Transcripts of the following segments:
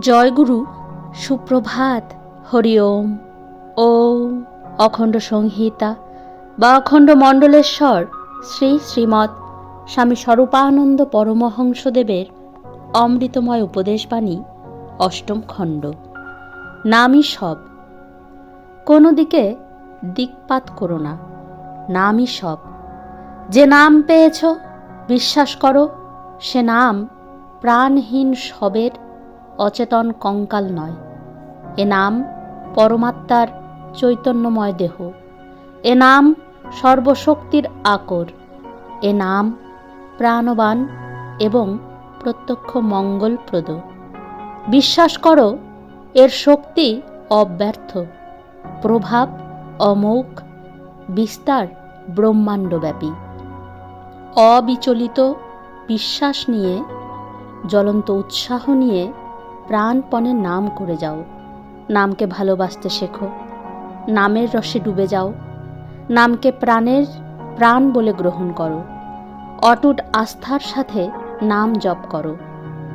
জয়গুরু, সুপ্রভাত, হরি ওম। ওম, অখণ্ড সংহিতা বা অখণ্ড মণ্ডলেশ্বর, শ্রী শ্রীমৎ স্বামী স্বরূপানন্দ পরমহংসদেবের অমৃতময় উপদেশবাণী, অষ্টম খণ্ড। নামই সব। কোনো দিকে দিকপাত করো না, নামই সব। যে নাম পেয়েছ, বিশ্বাস করো, সে নাম প্রাণহীন সবের অচেতন কঙ্কাল নয়। এ নাম পরমাত্মার চৈতন্যময় দেহ। এ নাম সর্বশক্তির আকর। এ নাম প্রাণবান এবং প্রত্যক্ষ মঙ্গলপ্রদ। বিশ্বাস করো, এর শক্তি অব্যর্থ। প্রভাব অমোঘ, বিস্তার ব্রহ্মাণ্ডব্যাপী। অবিচলিত বিশ্বাস নিয়ে, জ্বলন্ত উৎসাহ নিয়ে প্রাণপণে নাম করে যাও। নামকে ভালোবাসতে শেখো। নামের রসে ডুবে যাও। নামকে প্রাণের প্রাণ বলে গ্রহণ করো। অটুট আস্থার সাথে নাম জপ করো।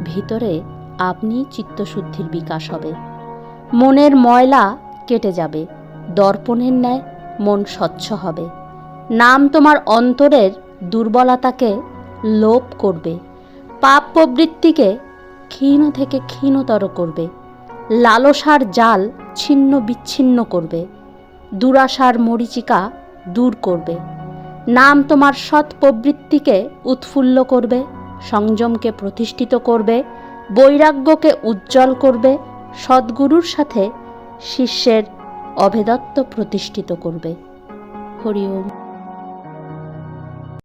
ভিতরে আপনি চিত্তশুদ্ধির বিকাশ হবে। মনের ময়লা কেটে যাবে। দর্পণের ন্যায় মন স্বচ্ছ হবে। নাম তোমার অন্তরের দুর্বলতাকে লোপ করবে। পাপ প্রবৃত্তিকে ক্ষীণ থেকে ক্ষীণতর করবে। লালসার জাল ছিন্ন বিচ্ছিন্ন করবে। দুরাশার মরিচিকা দূর করবে। নাম তোমার সৎ প্রবৃত্তিকে উৎফুল্ল করবে, সংযমকে প্রতিষ্ঠিত করবে, বৈরাগ্যকে উজ্জ্বল করবে, সদ্গুরুর সাথে শিষ্যের অভেদত্ব প্রতিষ্ঠিত করবে। হরি ওম।